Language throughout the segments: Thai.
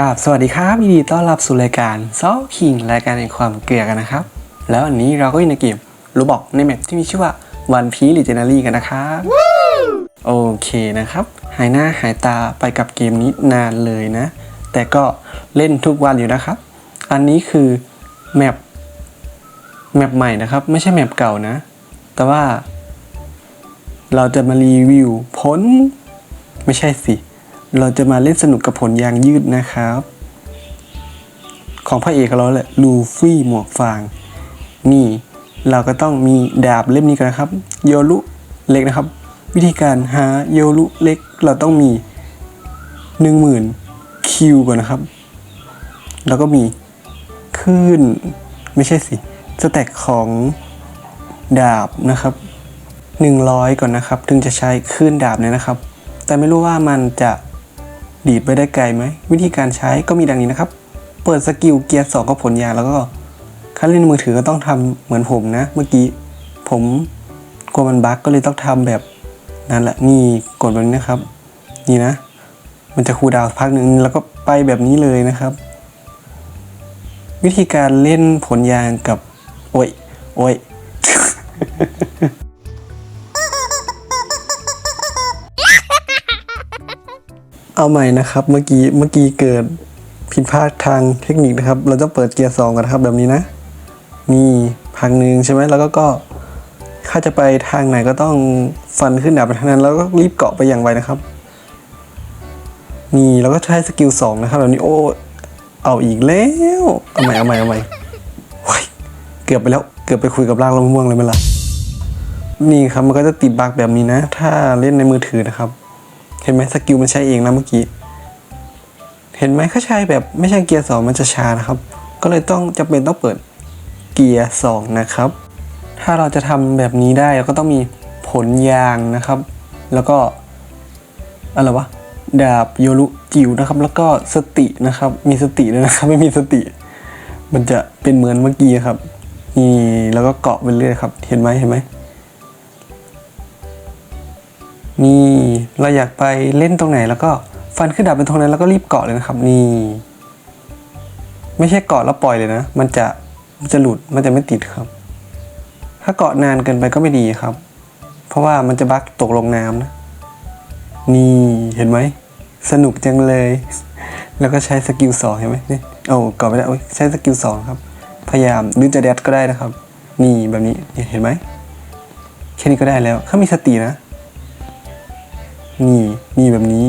กราบสวัสดีครับยินดีต้อนรับสู่รายการซอคิงรายการแห่งความเกลียกันนะครับ แล้ววันนี้เราก็อยู่ในเกมรูบอกในแมปที่มีชื่อว่าวันพี l ิเจนารีกันนะครับโอเคนะครับ หายหน้าหายตาไปกับเกมนี้นานเลยนะ แต่ก็เล่นทุกวันอยู่นะครับ อันนี้คือแมปแมปใหม่นะครับ ไม่ใช่แมปเก่านะ แต่ว่า เราจะมารีวิวผล ไม่ใช่สิ เราจะมาเล่นสนุกกับผลยางยืดนะครับ ของพระเอกเราแหละลูฟี่หมวกฟาง นี่เราก็ต้องมีดาบเล่มนี้กันนะครับ โยรุเล็กนะครับ วิธีการหาโยรุเล็กเราต้องมี 10,000คิวก่อนนะครับ แล้วก็มีขึ้นไม่ใช่สิสแต็กของดาบนะครับ 100 ก่อนนะครับ ถึงจะใช้คลื่นดาบเนี่ยนะครับ แต่ไม่รู้ว่ามันจะ ดีดไปได้ไกลไหม วิธีการใช้ก็มีดังนี้นะครับ เปิดสกิลเกียร์สองกับผลยางแล้วก็ถ้าเล่นมือถือก็ต้องทำเหมือนผมนะ เมื่อกี้ผมกลัวมันบั๊กก็เลยต้องทำแบบนั้นแหละนี่กดแบบนี้นะครับ นี่นะ มันจะคูลดาวพักหนึ่งแล้วก็ไปแบบนี้เลยนะครับ วิธีการเล่นผลยางกับ โอ้ยโอ้ย เอาใหม่นะครับ เมื่อกี้เมื่อกี้เกิดผิดพลาดทางเทคนิคนะครับ เราจะเปิดเกียร์สองกันนะครับแบบนี้นะ นี่พักหนึ่งใช่ไหมแล้วก็ก็ถ้าจะไปทางไหนก็ต้องฟันขึ้นดาบไปทางนั้น แล้วก็รีบเกาะไปอย่างไวนะครับ นี่เราก็ใช้สกิลสองนะครับแบบนี้โอ้เอาอีกแล้วเอาใหม่เอาใหม่เอาใหม่โอ้ยเกือบไปแล้วเกือบไปคุยกับร่างลมม่วงเลยไหมล่ะนี่ครับมันก็จะติดบักแบบนี้นะ ถ้าเล่นในมือถือนะครับ เห็นไหมสกิลมันใช้เองนะเมื่อกี้ เห็นไหมเขาใช้แบบไม่ใช่เกียร์สองมันจะช้านะครับ ก็เลยต้องจำเป็นต้องเปิดเกียร์สองนะครับ ถ้าเราจะทำแบบนี้ได้เราก็ต้องมีผลยางนะครับ แล้วก็อะไรวะดาบโยรุจิ๋วนะครับ แล้วก็สตินะครับ มีสติด้วยนะครับไม่มีสติ มันจะเป็นเหมือนเมื่อกี้ครับนี่แล้วก็เกาะไปเรื่อยครับ เห็นไหมเห็นไหม นี่เราอยากไปเล่นตรงไหนแล้วก็ฟันขึ้นดาบเป็นตรงนั้นแล้วก็รีบเกาะเลยนะครับ นี่ ไม่ใช่เกาะแล้วปล่อยเลยนะ มันจะมันจะหลุดมันจะไม่ติดครับ ถ้าเกาะนานเกินไปก็ไม่ดีครับ เพราะว่ามันจะบักตกลงน้ำนะ นี่เห็นไหมสนุกจังเลย แล้วก็ใช้สกิลสองเห็นไหมนี่โอ้เกาะไม่ได้ใช้สกิลสองครับ พยายามหรือจะแดดก็ได้นะครับ นี่แบบนี้เนี่ยเห็นไหมแค่นี้ก็ได้แล้วถ้ามีสตินะ นี่นี่แบบนี้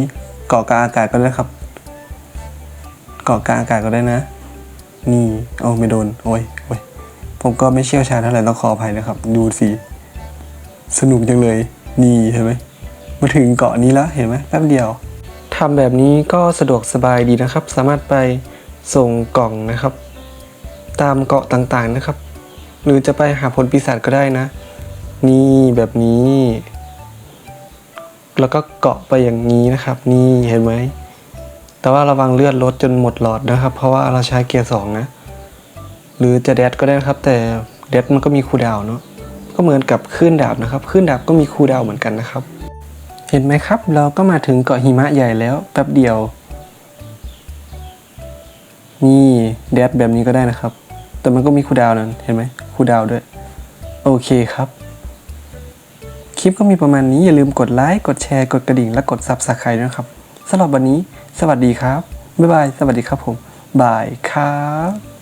เกาะกลางอากาศก็ได้ครับ เกาะกลางอากาศก็ได้นะ นี่โอ้ไม่โดนโอ้ยโอ้ยผมก็ไม่เชี่ยวชาญเท่าไหร่ต้องขออภัยนะครับ ดูสิสนุกจังเลย นี่เห็นไหมมาถึงเกาะนี้แล้วเห็นไหมแป๊บเดียวทำแบบนี้ก็สะดวกสบายดีนะครับ สามารถไปส่งกล่องนะครับ ตามเกาะต่างๆนะครับ หรือจะไปหาผลปีศาจก็ได้นะ นี่แบบนี้ แล้วก็เกาะไปอย่างนี้นะครับ นี่เห็นไหม แต่ว่าระวังเลือดลดจนหมดหลอดนะครับ เพราะว่าเราใช้เกียร์สองนะ หรือจะแดดก็ได้นะครับ แต่แดดมันก็มีคูลดาวเนาะ ก็เหมือนกับคลื่นดาบนะครับคลื่นดาบก็มีคูลดาวเหมือนกันนะครับ เห็นไหมครับ เราก็มาถึงเกาะหิมะใหญ่แล้วแป๊บเดียว นี่แดดแบบนี้ก็ได้นะครับ แต่มันก็มีคูลดาวนั่นเห็นไหมคูลดาวด้วย โอเคครับ ลิปก็มีประมาณนี้อย่าลืมกดไลค์กดแชร์กดกระดิ่งและกด Subscribe ด้วยครับสำหรับวันนี้ สวัสดีครับบ๊ายบาย สวัสดีครับผมบายครับ